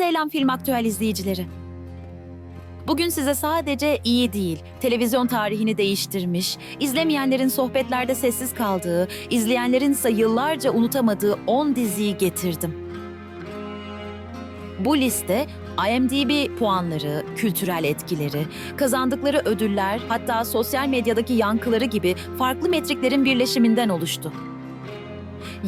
Selam Film Aktüel izleyicileri. Bugün size sadece iyi değil, televizyon tarihini değiştirmiş, izlemeyenlerin sohbetlerde sessiz kaldığı, izleyenlerin ise yıllarca unutamadığı 10 diziyi getirdim. Bu liste IMDb puanları, kültürel etkileri, kazandıkları ödüller, hatta sosyal medyadaki yankıları gibi farklı metriklerin birleşiminden oluştu.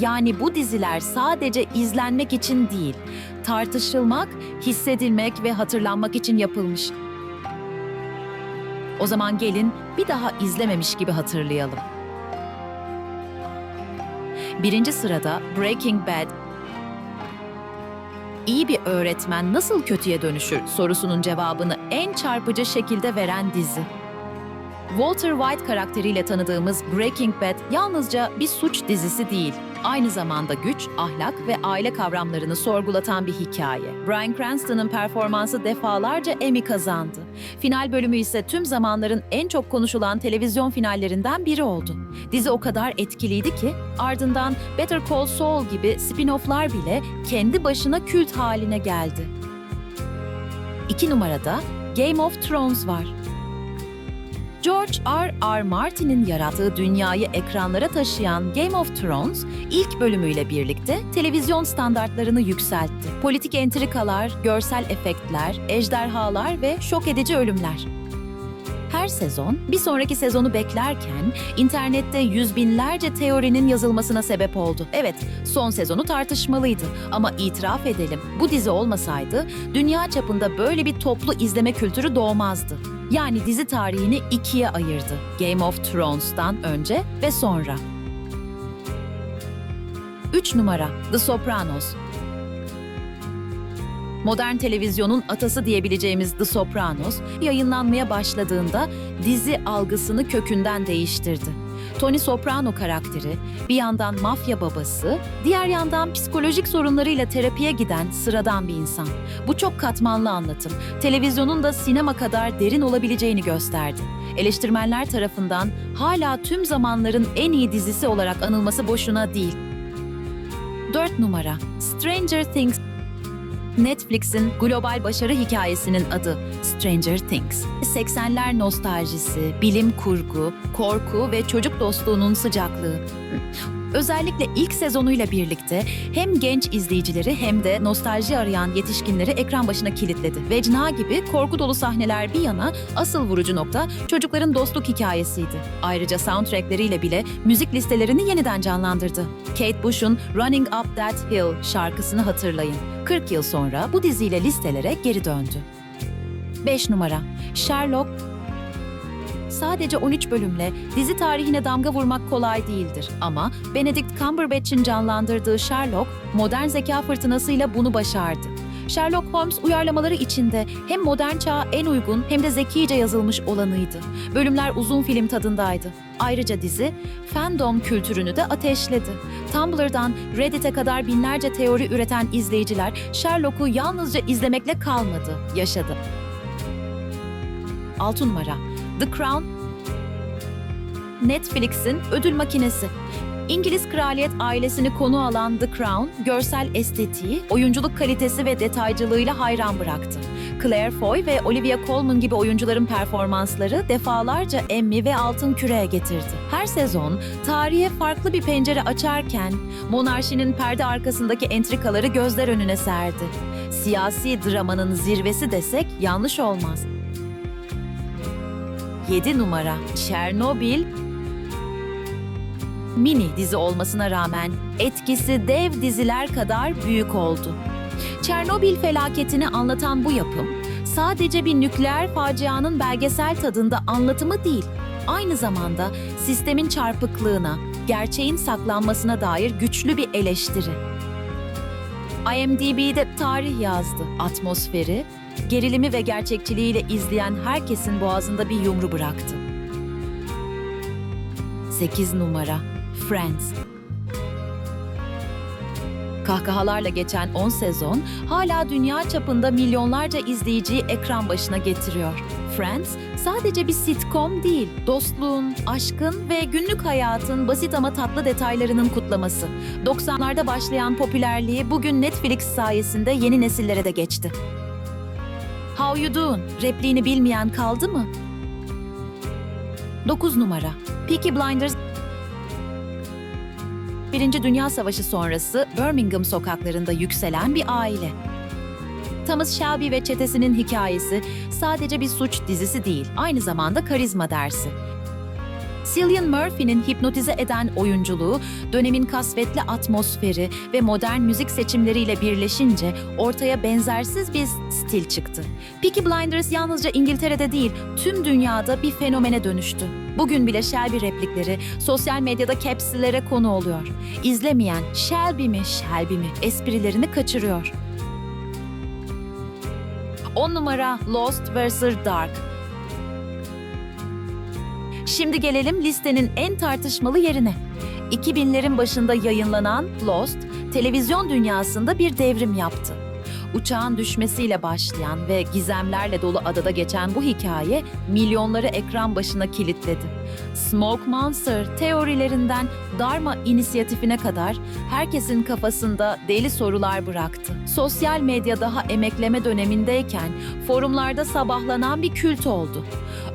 Yani bu diziler sadece izlenmek için değil, tartışılmak, hissedilmek ve hatırlanmak için yapılmış. O zaman gelin bir daha izlememiş gibi hatırlayalım. Birinci sırada Breaking Bad. İyi bir öğretmen nasıl kötüye dönüşür sorusunun cevabını en çarpıcı şekilde veren dizi. Walter White karakteriyle tanıdığımız Breaking Bad yalnızca bir suç dizisi değil, aynı zamanda güç, ahlak ve aile kavramlarını sorgulatan bir hikaye. Bryan Cranston'ın performansı defalarca Emmy kazandı. Final bölümü ise tüm zamanların en çok konuşulan televizyon finallerinden biri oldu. Dizi o kadar etkiliydi ki ardından Better Call Saul gibi spin-off'lar bile kendi başına kült haline geldi. İki numarada Game of Thrones var. George R. R. Martin'in yarattığı dünyayı ekranlara taşıyan Game of Thrones, ilk bölümüyle birlikte televizyon standartlarını yükseltti. Politik entrikalar, görsel efektler, ejderhalar ve şok edici ölümler. Her sezon bir sonraki sezonu beklerken internette yüz binlerce teorinin yazılmasına sebep oldu. Evet, son sezonu tartışmalıydı ama itiraf edelim bu dizi olmasaydı dünya çapında böyle bir toplu izleme kültürü doğmazdı. Yani dizi tarihini ikiye ayırdı. Game of Thrones'tan önce ve sonra. 3 numara The Sopranos. Modern televizyonun atası diyebileceğimiz The Sopranos yayınlanmaya başladığında dizi algısını kökünden değiştirdi. Tony Soprano karakteri bir yandan mafya babası, diğer yandan psikolojik sorunlarıyla terapiye giden sıradan bir insan. Bu çok katmanlı anlatım, televizyonun da sinema kadar derin olabileceğini gösterdi. Eleştirmenler tarafından hala tüm zamanların en iyi dizisi olarak anılması boşuna değil. 4 numara Stranger Things Netflix'in global başarı hikayesinin adı Stranger Things. 80'ler nostaljisi, bilim kurgu, korku ve çocuk dostluğunun sıcaklığı. Özellikle ilk sezonuyla birlikte hem genç izleyicileri hem de nostalji arayan yetişkinleri ekran başına kilitledi. Vecna gibi korku dolu sahneler bir yana asıl vurucu nokta çocukların dostluk hikayesiydi. Ayrıca soundtrackleriyle bile müzik listelerini yeniden canlandırdı. Kate Bush'un Running Up That Hill şarkısını hatırlayın. 40 yıl sonra bu diziyle listelere geri döndü. 5 numara Sherlock Sadece 13 bölümle dizi tarihine damga vurmak kolay değildir. Ama Benedict Cumberbatch'in canlandırdığı Sherlock, modern zeka fırtınasıyla bunu başardı. Sherlock Holmes uyarlamaları içinde hem modern çağa en uygun hem de zekice yazılmış olanıydı. Bölümler uzun film tadındaydı. Ayrıca dizi, fandom kültürünü de ateşledi. Tumblr'dan Reddit'e kadar binlerce teori üreten izleyiciler Sherlock'u yalnızca izlemekle kalmadı, yaşadı. 6 numara The Crown Netflix'in ödül makinesi. İngiliz kraliyet ailesini konu alan The Crown, görsel estetiği, oyunculuk kalitesi ve detaycılığıyla hayran bıraktı. Claire Foy ve Olivia Colman gibi oyuncuların performansları defalarca Emmy ve Altın Küre'ye getirdi. Her sezon tarihe farklı bir pencere açarken monarşinin perde arkasındaki entrikaları gözler önüne serdi. Siyasi dramanın zirvesi desek yanlış olmaz. 7 numara Çernobil mini dizi olmasına rağmen etkisi dev diziler kadar büyük oldu. Çernobil felaketini anlatan bu yapım sadece bir nükleer facianın belgesel tadında anlatımı değil, aynı zamanda sistemin çarpıklığına, gerçeğin saklanmasına dair güçlü bir eleştiri. IMDb'de tarih yazdı. Atmosferi, gerilimi ve gerçekçiliğiyle izleyen herkesin boğazında bir yumru bıraktı. 8 numara Friends Kahkahalarla geçen 10 sezon hala dünya çapında milyonlarca izleyiciyi ekran başına getiriyor. Friends sadece bir sitcom değil, dostluğun, aşkın ve günlük hayatın basit ama tatlı detaylarının kutlaması. 90'larda başlayan popülerliği bugün Netflix sayesinde yeni nesillere de geçti. How you doing? Repliğini bilmeyen kaldı mı? 9 numara. Peaky Blinders Birinci Dünya Savaşı sonrası Birmingham sokaklarında yükselen bir aile. Thomas Shelby ve çetesinin hikayesi sadece bir suç dizisi değil, aynı zamanda karizma dersi. Cillian Murphy'nin hipnotize eden oyunculuğu, dönemin kasvetli atmosferi ve modern müzik seçimleriyle birleşince ortaya benzersiz bir stil çıktı. Peaky Blinders yalnızca İngiltere'de değil, tüm dünyada bir fenomene dönüştü. Bugün bile Shelby replikleri sosyal medyada capslere konu oluyor. İzlemeyen Shelby mi Shelby mi esprilerini kaçırıyor. 10 numara Lost vs. Dark. Şimdi gelelim listenin en tartışmalı yerine. 2000'lerin başında yayınlanan Lost, televizyon dünyasında bir devrim yaptı. Uçağın düşmesiyle başlayan ve gizemlerle dolu adada geçen bu hikaye milyonları ekran başına kilitledi. Smoke Monster teorilerinden Dharma inisiyatifine kadar herkesin kafasında deli sorular bıraktı. Sosyal medya daha emekleme dönemindeyken forumlarda sabahlanan bir kült oldu.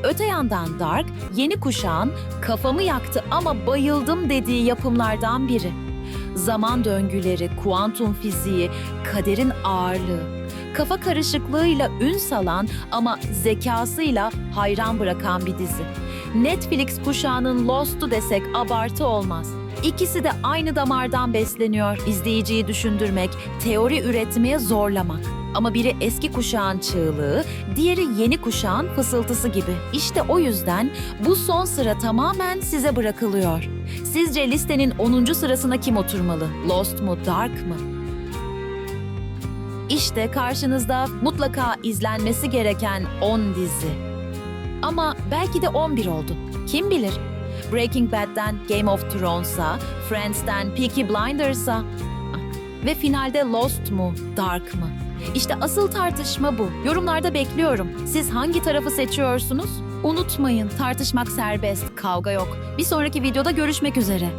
Öte yandan Dark, yeni kuşağın kafamı yaktı ama bayıldım dediği yapımlardan biri. Zaman döngüleri, kuantum fiziği, kaderin ağırlığı, kafa karışıklığıyla ün salan ama zekasıyla hayran bırakan bir dizi. Netflix kuşağının Lost'u desek abartı olmaz. İkisi de aynı damardan besleniyor. İzleyiciyi düşündürmek, teori üretmeye zorlamak. Ama biri eski kuşağın çığlığı, diğeri yeni kuşağın fısıltısı gibi. İşte o yüzden bu son sıra tamamen size bırakılıyor. Sizce listenin 10. sırasına kim oturmalı? Lost mu, Dark mı? İşte karşınızda mutlaka izlenmesi gereken 10 dizi. Ama belki de 11 oldu. Kim bilir? Breaking Bad'den Game of Thrones'a, Friends'ten Peaky Blinders'a ve finalde Lost mu, Dark mı? İşte asıl tartışma bu. Yorumlarda bekliyorum. Siz hangi tarafı seçiyorsunuz? Unutmayın, tartışmak serbest, kavga yok. Bir sonraki videoda görüşmek üzere.